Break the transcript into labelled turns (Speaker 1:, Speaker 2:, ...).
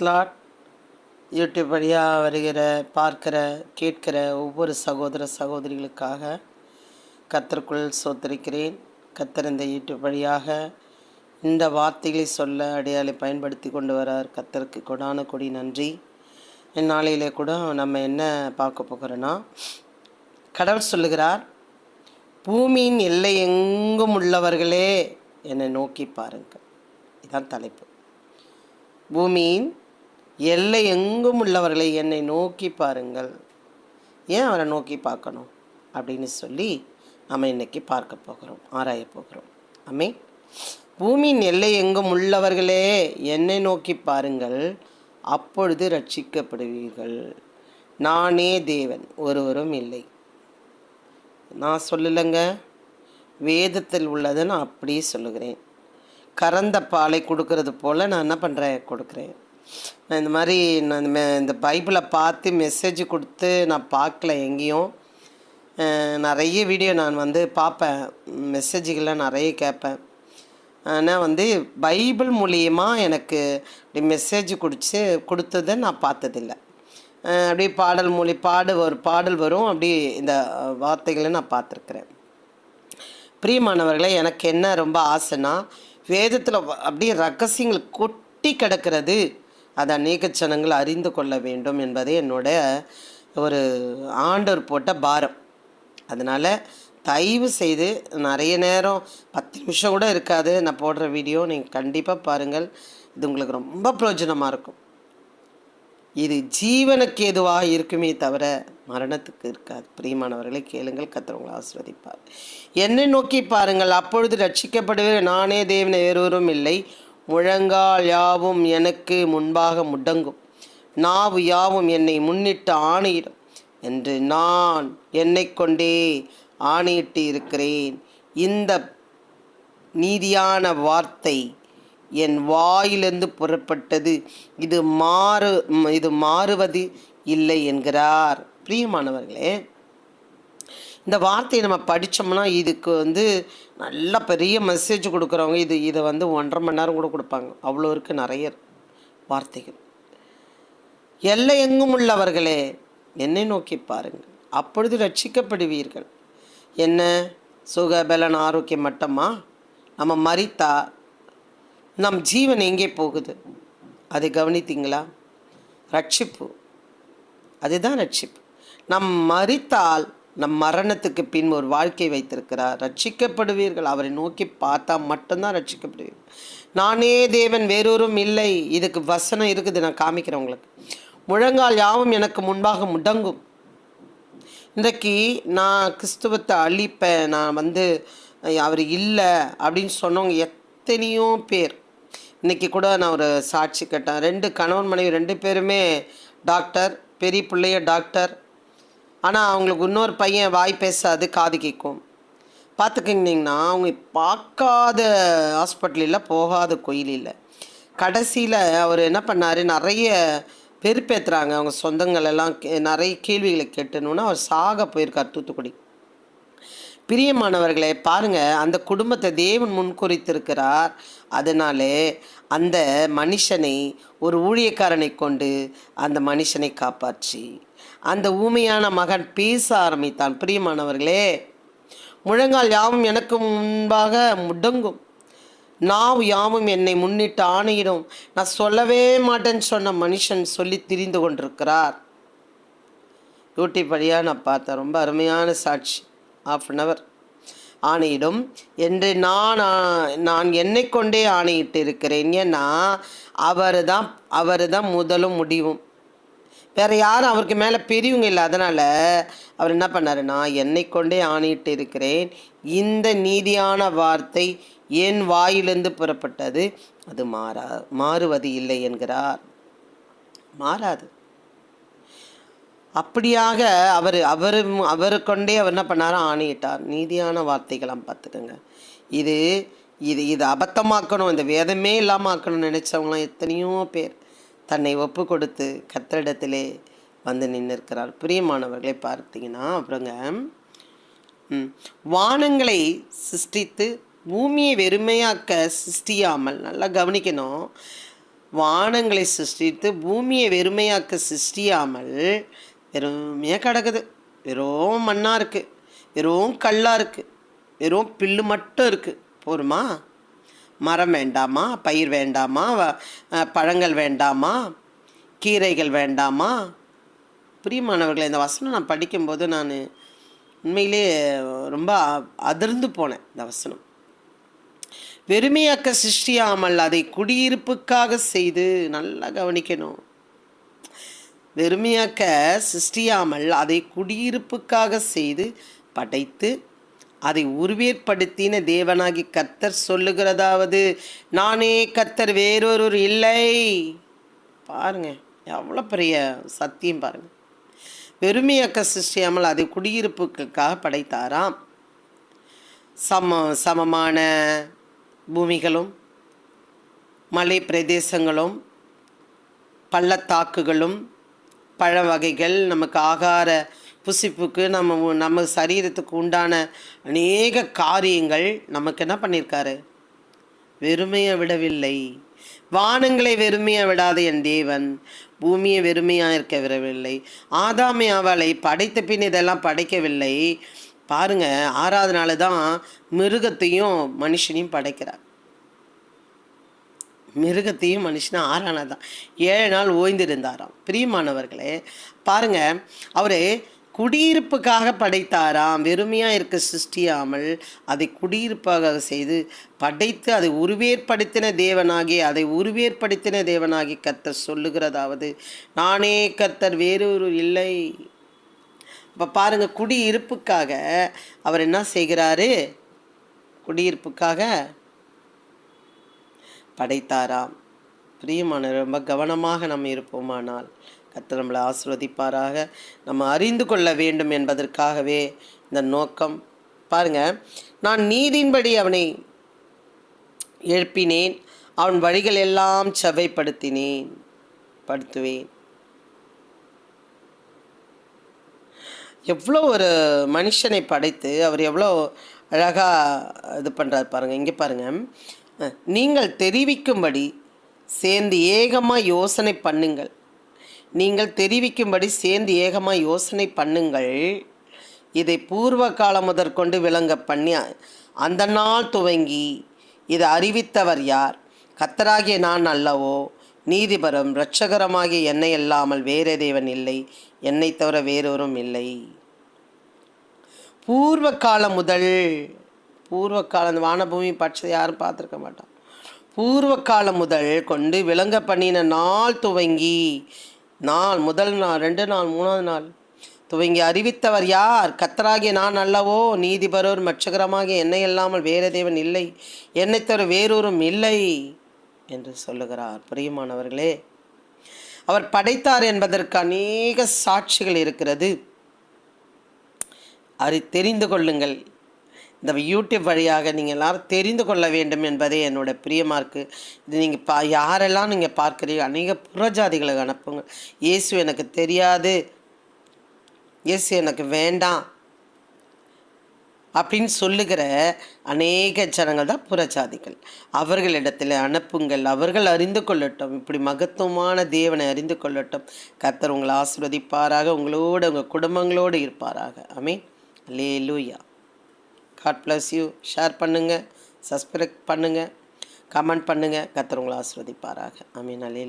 Speaker 1: Slot YouTube வழியாக வருகிற பார்க்கிற கேட்கிற ஒவ்வொரு சகோதர சகோதரிகளுக்காக கத்தருக்குள் சோத்தரிக்கிறேன். கத்தர் இந்த யூடியூப் வழியாக இந்த வார்த்தைகளை சொல்ல அடையாளை பயன்படுத்தி கொண்டு வரார். கத்தருக்கு கொடான கொடி நன்றி. இந்நாளையிலே கூட நம்ம என்ன பார்க்க போகிறோன்னா கடவுள் சொல்லுகிறார் பூமியின் எல்லை எங்கும் உள்ளவர்களே என்னை நோக்கி பாருங்கள். இதுதான் தலைப்பு. பூமியின் எல்லை எங்கும் உள்ளவர்களை என்னை நோக்கி பாருங்கள். ஏன் அவரை நோக்கி பார்க்கணும்? அப்படின்னு சொல்லி நம்ம இன்னைக்கு பார்க்க போகிறோம் ஆராய போகிறோம். அம்மே பூமியின் எல்லை எங்கும் உள்ளவர்களே என்னை நோக்கி பாருங்கள். அப்பொழுது ரட்சிக்கப்படுவீர்கள். நானே தேவன் ஒருவரும் இல்லை. நான் சொல்லலைங்க. வேதத்தில் உள்ளதை நான் அப்படியே சொல்லுகிறேன். கறந்த பாலை கொடுக்கறது போல் நான் என்ன பண்ணுறேன் கொடுக்குறேன். நான் இந்த மாதிரி நான் இந்த மே இந்த பைபிளை பார்த்து மெசேஜ் கொடுத்து நான் பார்க்கல எங்கேயும். நிறைய வீடியோ நான் வந்து பார்ப்பேன். மெசேஜுகளை நிறைய கேட்பேன். ஆனால் வந்து பைபிள் மூலியமாக எனக்கு இப்படி மெசேஜ் குடிச்சு கொடுத்ததை நான் பார்த்ததில்ல. அப்படியே பாடல் மூலி பாடு ஒரு பாடல் வரும். அப்படி இந்த வார்த்தைகளை நான் பார்த்துருக்குறேன். பிரியமானவர்களே எனக்கு என்ன ரொம்ப ஆசைன்னா வேதத்தில் அப்படியே ரகசியங்கள் கொட்டி கிடக்கிறது அதை அநேக ஜனங்கள் அறிந்து கொள்ள வேண்டும் என்பதே என்னோட ஒரு ஆண்டவர் போட்ட பாரம். அதனால் தயவு செய்து நிறைய நேரம் பத்து நிமிஷம் கூட இருக்காது. நான் போடுற வீடியோ நீங்கள் கண்டிப்பாக பாருங்கள். இது உங்களுக்கு ரொம்ப பிரயோஜனமாக இருக்கும். இது ஜீவனுக்கு எதுவாக இருக்குமே தவிர மரணத்துக்கு இருக்காது. பிரியமானவர்களை கேளுங்கள். கத்துறவங்களை ஆஸ்வதிப்பார் என்னை நோக்கி பாருங்கள். அப்பொழுது ரட்சிக்கப்படுவேன் நானே தேவனை வேறொரும் இல்லை. முழங்கால் யாவும் எனக்கு முன்பாக முடங்கும். நாவு யாவும் என்னை முன்னிட்டு ஆணையிடும். என்று நான் என்னை கொண்டே ஆணையிட்டு இருக்கிறேன். இந்த நீதியான வார்த்தை என் வாயிலிருந்து புறப்பட்டது. இது மாறு இது மாறுவது இல்லை என்கிறார். பிரியமானவர்களே இந்த வார்த்தையை நம்ம படித்தோம்னா இதுக்கு வந்து நல்ல பெரிய மெசேஜ் கொடுக்குறவங்க இது இதை வந்து ஒன்றரை மணி நேரம் கூட கொடுப்பாங்க. அவ்வளோ இருக்குது நிறைய வார்த்தைகள். எல்லை எங்கும் உள்ளவர்களே என்னை நோக்கி பாருங்கள். அப்பொழுது ரட்சிக்கப்படுவீர்கள். என்ன? சுக பலன் ஆரோக்கியம் மட்டுமா? நம்ம மறித்தா நம் ஜீவன் எங்கே போகுது? அதை கவனித்தீங்களா? ரட்சிப்பு. அதுதான் ரட்சிப்பு. நம் மறித்தால் நம் மரணத்துக்கு பின் ஒரு வாழ்க்கை வைத்திருக்கிறார். ரட்சிக்கப்படுவீர்கள். அவரை நோக்கி பார்த்தா மட்டும்தான் ரட்சிக்கப்படுவீர்கள். நானே தேவன் வேறொரும் இல்லை. இதுக்கு வசனம் இருக்குது. நான் காமிக்கிறேன் உங்களுக்கு. முழங்கால் யாவும் எனக்கு முன்பாக முடங்கும். இன்றைக்கு நான் கிறிஸ்துவத்தை அழிப்பேன். நான் வந்து அவர் இல்லை அப்படின்னு சொன்னவங்க எத்தனையோ பேர். இன்றைக்கி கூட நான் ஒரு சாட்சி கேட்டேன். ரெண்டு கணவன் மனைவி ரெண்டு பேருமே டாக்டர் பெரிய பிள்ளைய டாக்டர் ஆனால் அவங்களுக்கு இன்னொரு பையன் வாய் பேசாது காது கேட்கும் பார்த்துக்கிங்கன்னா அவங்க பார்க்காத ஹாஸ்பிட்டலில் போகாத கோயிலில் கடைசியில் அவர் என்ன பண்ணார் நிறைய பெருப்பேற்றுறாங்க அவங்க சொந்தங்கள் எல்லாம் கே- நிறைய கேள்விகளை கேட்டணுன்னா அவர் சாக போயிருக்கார் தூத்துக்குடி. பிரியமானவர்களே பாருங்கள் அந்த குடும்பத்தை தேவன் முன்குறித்திருக்கிறார். அதனாலே அந்த மனுஷனை ஒரு ஊழியக்காரனை கொண்டு அந்த மனுஷனை காப்பாற்றி. அந்த ஊமையான மகன் பேச ஆரம்பித்தான். பிரியமானவர்களே முழங்கால் யாவும் எனக்கு முன்பாக முடங்கும். நாவ் யாவும் என்னை முன்னிட்டு ஆணையிடும். நான் சொல்லவே மாட்டேன்னு சொன்ன மனுஷன் சொல்லி திரிந்து கொண்டிருக்கிறார். யூடியூப் வழியாக நான் பார்த்தேன் ரொம்ப அருமையான சாட்சி. ஆஃப் அன் அவர் ஆணையிடும். என்று நான் நான் என்னை கொண்டே ஆணையிட்டு இருக்கிறேன் ஏன்னா அவர் தான் அவர் தான் முதலும் முடிவும். வேறு யாரும் அவருக்கு மேலே பெரியவங்க இல்லை. அதனால் அவர் என்ன பண்ணாருன்னா என்னை கொண்டே ஆணையிட்டு இருக்கிறேன். இந்த நீதியான வார்த்தை என் வாயிலிருந்து புறப்பட்டது. அது மாறா மாறுவது இல்லை என்கிறார். மாறாது. அப்படியாக அவர் அவர் அவரு கொண்டே அவர் என்ன பண்ணாரோ ஆணையிட்டார். நீதியான வார்த்தைகளாம் பார்த்துக்கோங்க. இது இது இது அபத்தமாக்கணும். இந்த வேதமே இல்லாமல் ஆக்கணும்னு நினச்சவங்களாம் எத்தனையோ பேர். தன்னை ஒப்பு கொடுத்து கத்தரிடத்திலே வந்து நின்றிருக்கிறார் பிரியமானவர்களை பார்த்தீங்கன்னா அப்புறங்க ம், வானங்களை சிருஷ்டித்து பூமியை வெறுமையாக்க சிருஷ்டியாமல் நல்லா கவனிக்கணும். வானங்களை சிருஷ்டித்து பூமியை வெறுமையாக்க சிருஷ்டியாமல் வெறுமையாக கிடக்குது. வெறும் மண்ணாக இருக்குது வெறும் கல்லாக இருக்குது வெறும் பில்லு மட்டும் இருக்குது போருமா? மரம் வேண்டாமா? பயிர் வேண்டாமா? பழங்கள் வேண்டாமா? கீரைகள் வேண்டாமா? பிரியமானவர்களை இந்த வசனம் நான் படிக்கும்போது நான் உண்மையிலே ரொம்ப அ- அதிர்ந்து போனேன் இந்த வசனம். வெறுமையாக்க சிருஷ்டியாமல் அதை குடியிருப்புக்காக செய்து நல்லா கவனிக்கணும். வெறுமையாக்க சிருஷ்டியாமல் அதை குடியிருப்புக்காக செய்து படைத்து அதை உருவேற்படுத்தின தேவனாகி கத்தர் சொல்லுகிறதாவது நானே கத்தர் வேறொரு இல்லை. பாருங்க எவ்வளோ பெரிய சத்தியம் பாருங்க. வெறுமையாக்க சிருஷ்டியாமல் அதை குடியிருப்புக்காக படைத்தாராம். சம சமமான பூமிகளும் மலை பிரதேசங்களும் பள்ளத்தாக்குகளும் பழ வகைகள் நமக்கு ஆகார புசிப்புக்கு நம்ம நம்ம சரீரத்துக்கு உண்டான அநேக காரியங்கள் நமக்கு என்ன பண்ணியிருக்காரு வெறுமையை விடவில்லை. வானங்களை வெறுமையாக விடாத என் தேவன். பூமியை வெறுமையாக இருக்க விடவில்லை. ஆதாமை அவளை படைத்த பின் இதெல்லாம் படைக்கவில்லை. பாருங்க ஆறாவது நாள் தான் மிருகத்தையும் மனுஷனையும் படைக்கிறார். மிருகத்தையும் மனுஷனும் ஆறானாக தான். ஏழு நாள் ஓய்ந்திருந்தாராம். பிரியமானவர்களே பாருங்க அவர் குடியிருப்புக்காக படைத்தாராம். வெறுமையாக இருக்க சிருஷ்டியாமல் அதை குடியிருப்பாக செய்து படைத்து அதை உருவேற்படுத்தின தேவனாகி அதை உருவேற்படுத்தின தேவனாகி கர்த்தர் சொல்லுகிறதாவது நானே கர்த்தர் வேறொரு இல்லை. இப்போ பாருங்கள் குடியிருப்புக்காக அவர் என்ன செய்கிறாரு? குடியிருப்புக்காக படைத்தாராம். பிரியமான ரொம்ப கவனமாக நம்ம இருப்போமானால் கர்த்தர் நம்மளை ஆசிர்வதிப்பாராக. நம்ம அறிந்து கொள்ள வேண்டும் என்பதற்காகவே இந்த நோக்கம். பாருங்க நான் நீதியின்படி அவனை எழுப்பினேன் அவன் வழிகள் எல்லாம் செவ்வைப்படுத்தினேன் படுத்துவேன். எவ்வளோ ஒரு மனுஷனை படைத்து அவர் எவ்வளோ அழகாக இது பண்ணுறாரு பாருங்கள் இங்கே பாருங்கள் நீங்கள் தெரிவிக்கும்படி சேர்ந்து ஏகமாக யோசனை பண்ணுங்கள். நீங்கள் தெரிவிக்கும்படி சேர்ந்து ஏகமாக யோசனை பண்ணுங்கள். இதை பூர்வ காலம் முதற்கொண்டு விளங்க பண்ணி அந்த நாள் துவங்கி இதை அறிவித்தவர் யார்? கத்தராகிய நான் அல்லவோ? நீதிபரம் இரட்சகரமாகிய என்னை அல்லாமல் வேறே தேவன் இல்லை. என்னை தவிர வேறொரும் இல்லை. பூர்வ காலம் முதல் பூர்வ காலம் வானபூமி பட்சத்தை யாரும் பார்த்துருக்க மாட்டான். பூர்வ காலம் முதல் கொண்டு விளங்க பண்ணின நாள் துவங்கி நாள் முதல் நாள் ரெண்டு நாள் மூணாவது நாள். துவங்கி அறிவித்தவர் யார்? கத்தராகிய நான் அல்லவோ? நீதிபரோர் மட்சகரமாகிய என்னை இல்லாமல் வேறு தேவன் இல்லை. என்னை தவிர வேறொரும் இல்லை என்று சொல்லுகிறார். பிரியமானவர்களே அவர் படைத்தார் என்பதற்கு அநேக சாட்சிகள் இருக்கிறது. அதை தெரிந்து கொள்ளுங்கள். இந்த யூடியூப் வழியாக நீங்கள் எல்லாரும் தெரிந்து கொள்ள வேண்டும் என்பதே என்னோட பிரியமாக இது நீங்கள் பா யாரெல்லாம் நீங்கள் பார்க்குறீங்க அநேக புறஜாதிகளுக்கு அனுப்புங்க. இயேசு எனக்கு தெரியாது. இயேசு எனக்கு வேண்டாம். அப்படின்னு சொல்லுகிற அநேக ஜனங்கள் தான் புறஜாதிகள். அவர்களிடத்தில் அனுப்புங்கள். அவர்கள் அறிந்து கொள்ளட்டும். இப்படி மகத்துவமான தேவனை அறிந்து கொள்ளட்டும். கர்த்தர் உங்களை ஆசிர்வதிப்பாராக. உங்களோடு உங்கள் குடும்பங்களோடு இருப்பாராக. அமே லே லூயா காட் ப்ளஸ் யூ ஷேர் பண்ணுங்கள் சப்ஸ்கிரைப் பண்ணுங்கள் கமெண்ட் பண்ணுங்கள் கத்துறவங்களை ஆஸ்வதிப்பாராக ஆசீர்வதிப்பாராக. அமீன் அலே